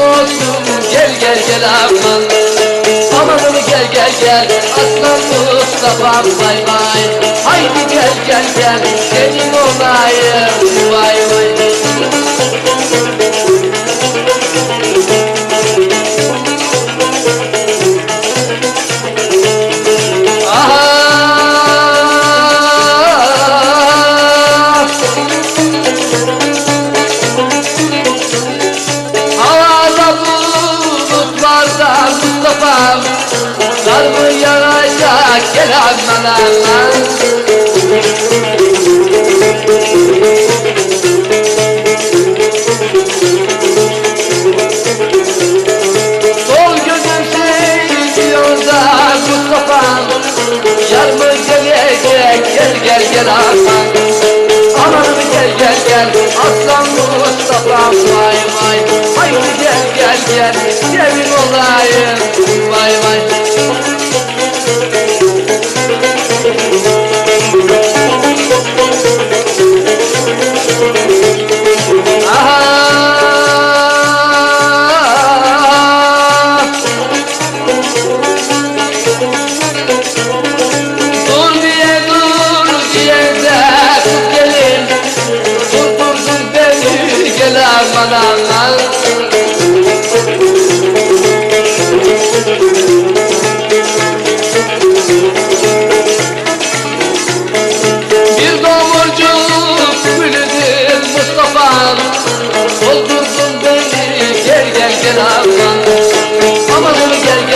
olsun gel gel gel aman. Amanım gel gel gel. Aslan Mustafa'm vay vay Haydi gel gel gel. Senin olayım bulutlarda Mustafa'm Kar mı yağacak gel aman aman Sol gözüm seyrediyor da Mustafa'm Yar mı gelecek? Gel gel gel aman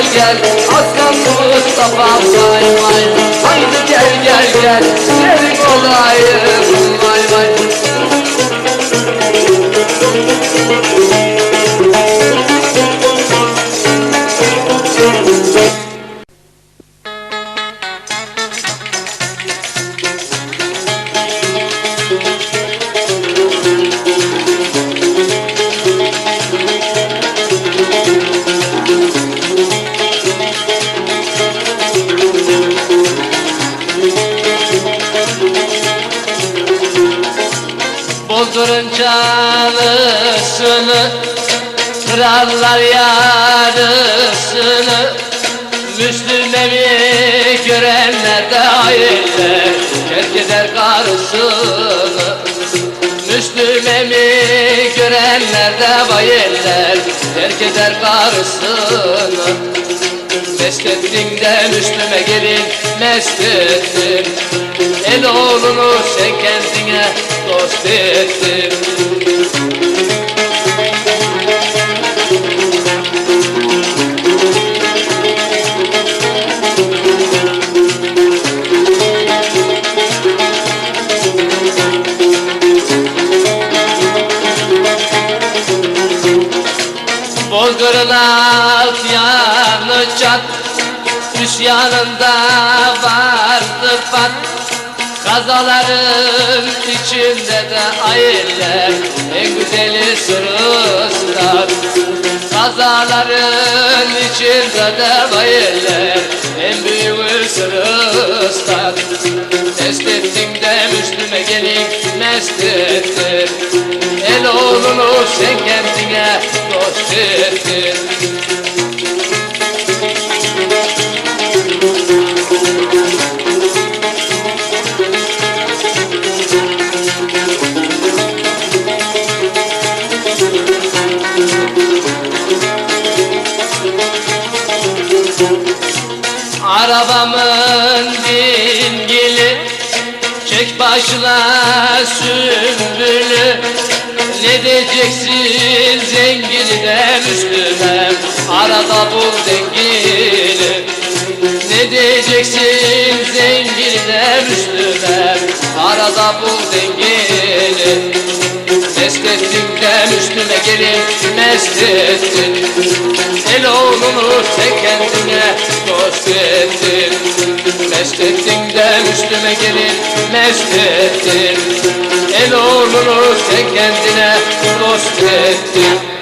gel gel. Aslan Mustafa'm vay vay. Haydi gel gel gel. Senin olayım vay vay çalısını Krallar yarısını. Müslümemi görenler de hayırlı Terk eder karısını. Müslümemi görenler de bayırlar Terk eder karısını. Mest ettin de Müslüme gelin mest El oğlunu sen kendine dost ettin Alt yanı çat Üst yanında vardı pat Kazaların içinde de ayırlar En güzeli sırıslar Kazaların içinde de bayırlar En büyüğü sırıslar Test ettin de Müslüme gelin mest ettin sen kendine dost ettin Arabamın dingili Çek başına sümbülü Ne diyeceksin zengine Müslüme Arada bul dengini Ne diyeceksin zengine Müslüme Arada bul dengini Mest ettin de Müslüme gelin mest ettin El oğlunu sen kendine dost ettin Mest ettin de Müslüme gelin mest ettin El oğlunu sen kendine dost ettin